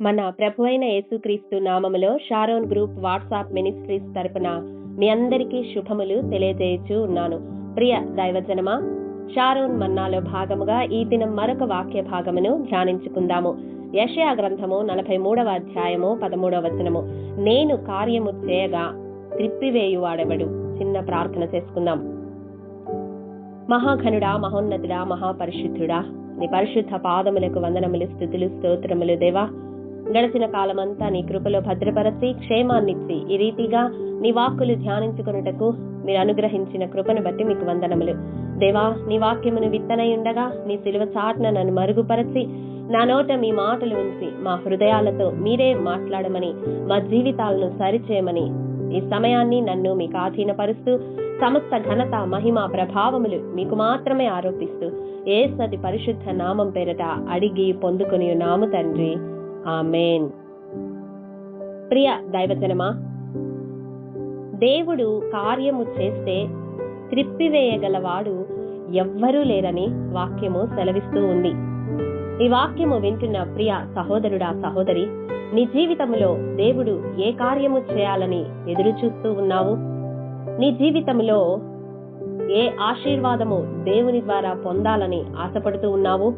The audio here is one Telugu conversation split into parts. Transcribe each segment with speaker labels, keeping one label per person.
Speaker 1: మన ప్రభు అయిన యేసుక్రీస్తు నామములో షారోన్ గ్రూప్ వాట్సాప్ మినిస్ట్రీస్ తరపున మీ అందరికీ శుభములు తెలియజేయచ్చు ఉన్నాను. ప్రియ దైవజనమా షారోన్ మన్నాలో భాగముగా ఈ దినం మరొక వాక్య భాగమును ధ్యానించుకుందాము. యషయా గ్రంథము నలభై మూడవ అధ్యాయము పదమూడవ వచనము. నేను కార్యము చేయగా త్రిప్పివేయువాడెవడు? చిన్న ప్రార్థన చేసుకుందాం. మహాఘనుడా మహోన్నతుడా మహాపరిశుద్ధుడా నీ పరిశుద్ధ పాదములకు వందనములు స్థుతులు స్తోత్రములు దేవా గడిచిన కాలమంతా నీ కృపలో భద్రపరచి క్షేమాన్నిచ్చి ఈ రీతిగా నీ వాక్కులు ధ్యానించుకొనుటకు మీరు అనుగ్రహించిన కృపను బట్టి మీకు వందనములు. దేవా నీ వాక్యమును విత్తనై ఉండగా నీ సిలువ చాట్న నన్ను మరుగుపరచి నా నోట మీ మాటలు ఉంచి మా హృదయాలతో మీరే మాట్లాడమని మా జీవితాలను సరిచేయమని ఈ సమయాన్ని నన్ను మీకు ఆధీనపరుస్తూ సమస్త ఘనత మహిమ ప్రభావములు మీకు మాత్రమే ఆరోపిస్తూ ఏ సతి పరిశుద్ధ నామం పేరట అడిగి పొందుకుని నాము తండ్రి. ఆమెన్. ప్రియ దైవజనమా దేవుడు కార్యము చేస్తే త్రిప్పివేయగలవాడు ఎవ్వరూ లేరని వాక్యము సెలవిస్తూ ఉంది. ఈ వాక్యము వింటున్న ప్రియ సహోదరుడా సహోదరి నీ జీవితంలో దేవుడు ఏ కార్యము చేయాలని ఎదురు చూస్తూ ఉన్నావు? నీ జీవితంలో ఏ ఆశీర్వాదము దేవుని ద్వారా పొందాలని ఆశపడుతూ ఉన్నావు?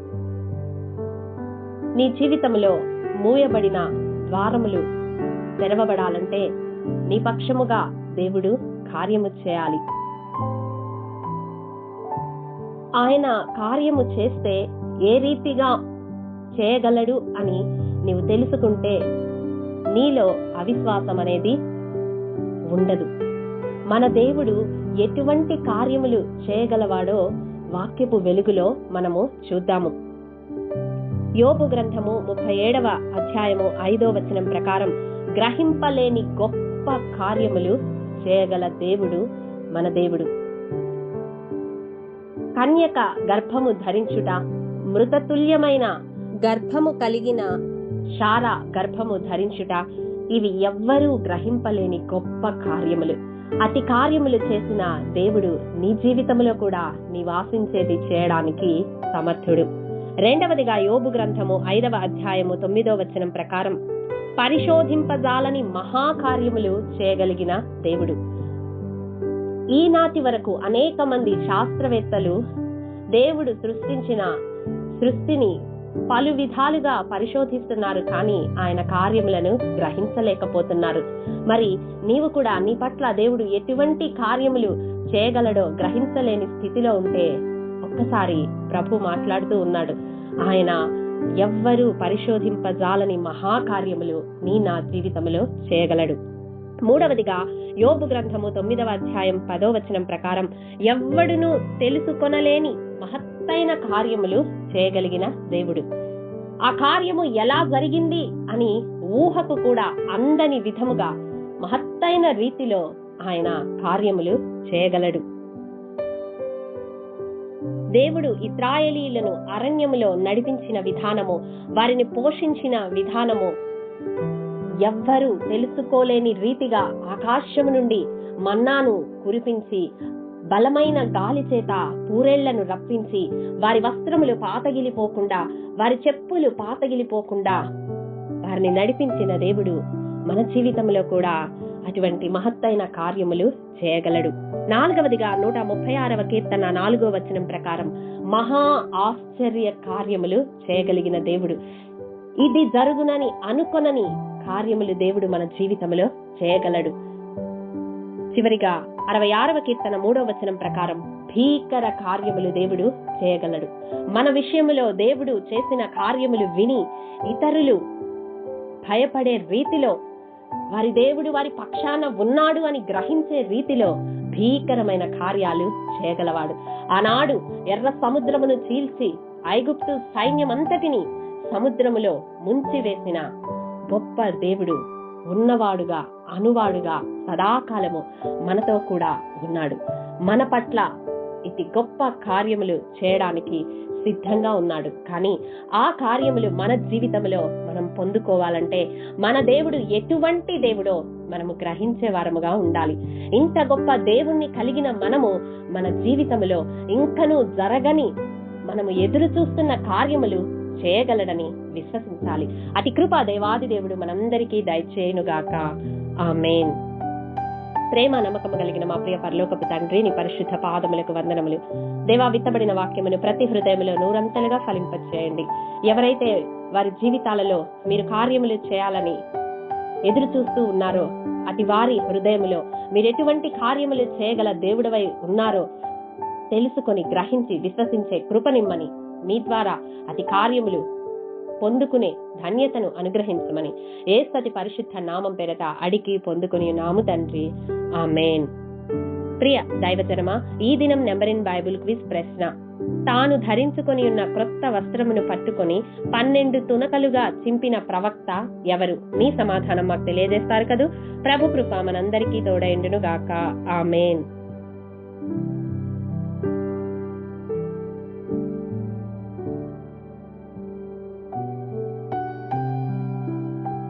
Speaker 1: నీ జీవితంలో మూయబడిన ద్వారములు తెరవబడాలంటే నీ పక్షముగా దేవుడు కార్యము చేయాలి. ఆయన కార్యము చేస్తే ఏ రీతిగా చేయగలడు అని నీవు తెలుసుకుంటే నీలో అవిశ్వాసం అనేది ఉండదు. మన దేవుడు ఎటువంటి కార్యములు చేయగలవాడో వాక్యపు వెలుగులో మనము చూద్దాము. యోపు గ్రంథము ముప్పై ఏడవ అధ్యాయము ఐదో వచనం ప్రకారం గ్రహింపలేని గొప్ప కార్యములు చేయగల దేవుడు మన దేవుడు. కన్యక గర్భము ధరించుట మృతతుల్యమైన గర్భము కలిగిన శార గర్భము ధరించుట ఇవి ఎవ్వరూ గ్రహింపలేని గొప్ప కార్యములు. అతి కార్యములు చేసిన దేవుడు నీ జీవితంలో కూడా నివాసించేది చేయడానికి సమర్థుడు. రెండవదిగా యోబు గ్రంథము ఐదవ అధ్యాయము తొమ్మిదో వచనం ప్రకారం పరిశోధింపజాలని మహాకార్యములు చేయగలిగిన దేవుడు. ఈనాటి వరకు అనేక మంది శాస్త్రవేత్తలు దేవుడు సృష్టించిన సృష్టిని పలు విధాలుగా పరిశోధిస్తున్నారు కానీ ఆయన కార్యములను గ్రహించలేకపోతున్నారు. మరి నీవు కూడా నీ పట్ల దేవుడు ఎటువంటి కార్యములు చేయగలడో గ్రహించలేని స్థితిలో ఉంటే ఒక్కసారి ప్రభు మాట్లాడుతూ ఉన్నాడు ఆయన ఎవ్వరూ పరిశోధింపజాలని మహాకార్యములు నీ నా జీవితంలో చేయగలడు. మూడవదిగా యోబు గ్రంథము తొమ్మిదవ అధ్యాయం పదో వచనం ప్రకారం ఎవ్వడును తెలుసుకొనలేని మహత్తైన కార్యములు చేయగలిగిన దేవుడు. ఆ కార్యము ఎలా జరిగింది అని ఊహకు కూడా అందని విధముగా మహత్తైన రీతిలో ఆయన కార్యములు చేయగలడు. దేవుడు ఇస్రాయేలీలను అరణ్యములో నడిపించిన విధానము వారిని పోషించిన విధానము ఎవ్వరూ తెలుసుకోలేని రీతిగా ఆకాశము నుండి మన్నాను కురిపించి బలమైన గాలి చేత పూరేళ్ళను రప్పించి వారి వస్త్రములు పాతగిలిపోకుండా వారి చెప్పులు పాతగిలిపోకుండా వారిని నడిపించిన దేవుడు మన జీవితంలో కూడా అటువంటి మహత్తైన కార్యములు చేయగలడు. నాలుగవదిగా నూట ముప్పై ఆరవ కీర్తన నాలుగో వచనం ప్రకారం మహా ఆశ్చర్య కార్యములు చేయగలిగిన దేవుడు. ఇది జరుగునని అనుకొనని కార్యములు దేవుడు మన జీవితంలో చేయగలడు. చివరిగా అరవై ఆరవ కీర్తన మూడో వచనం ప్రకారం భీకర కార్యములు దేవుడు చేయగలడు. మన విషయములో దేవుడు చేసిన కార్యములు విని ఇతరులు భయపడే రీతిలో వారి దేవుడు వారి పక్షాన ఉన్నాడు అని గ్రహించే రీతిలో భీకరమైన కార్యాలు చేయగలవాడు. ఆనాడు ఎర్ర సముద్రమును చీల్చి ఐగుప్తు సైన్యమంతటిని సముద్రములో ముంచివేసిన గొప్ప దేవుడు ఉన్నవాడుగా అనువాడుగా సదాకాలము మనతో కూడా ఉన్నాడు. మన పట్ల ఇది గొప్ప కార్యములు చేయడానికి సిద్ధంగా ఉన్నాడు. కానీ ఆ కార్యములు మన జీవితంలో మనం పొందుకోవాలంటే మన దేవుడు ఎటువంటి దేవుడో మనము గ్రహించే వారముగా ఉండాలి. ఇంత గొప్ప దేవుణ్ణి కలిగిన మనము మన జీవితంలో ఇంకనూ జరగని మనము ఎదురు చూస్తున్న కార్యములు చేయగలడని విశ్వసించాలి. అతి కృపా దేవాది దేవుడు మనందరికీ దయచేయునుగాక. ఆమెన్. ప్రేమ నమ్మకము కలిగిన మా ప్రియ పరలోకపు తండ్రి నీ పరిశుద్ధ పాదములకు వందనములు. దేవా విత్తబడిన వాక్యమును ప్రతి హృదయములో నూరంతలుగా ఫలింపచేయండి. ఎవరైతే వారి జీవితాలలో మీరు కార్యములు చేయాలని ఎదురు చూస్తూ ఉన్నారో అటు వారి హృదయములో మీరు ఎటువంటి కార్యములు చేయగల దేవుడవై ఉన్నారో తెలుసుకొని గ్రహించి విశ్వసించే కృపనిమ్మని మీ ద్వారా అతి కార్యములు పొందుకునే ధన్యతను అనుగ్రహించమని. ఏ పరిశుద్ధ నామం పేరట అడిగి పొందుకుని నాము తండ్రి. ఆ మేన్ ప్రియ దైవజనమా ఈ దినం నెంబర్ ఇన్ బైబుల్ క్విజ్ ప్రశ్న. తాను ధరించుకొని ఉన్న క్రొత్త వస్త్రమును పట్టుకొని పన్నెండు తునకలుగా చింపిన ప్రవక్త ఎవరు? మీ సమాధానం మాకు తెలియజేస్తారు కదూ? ప్రభు కృప మనందరికీ తోడైండును గాక ఆమెన్.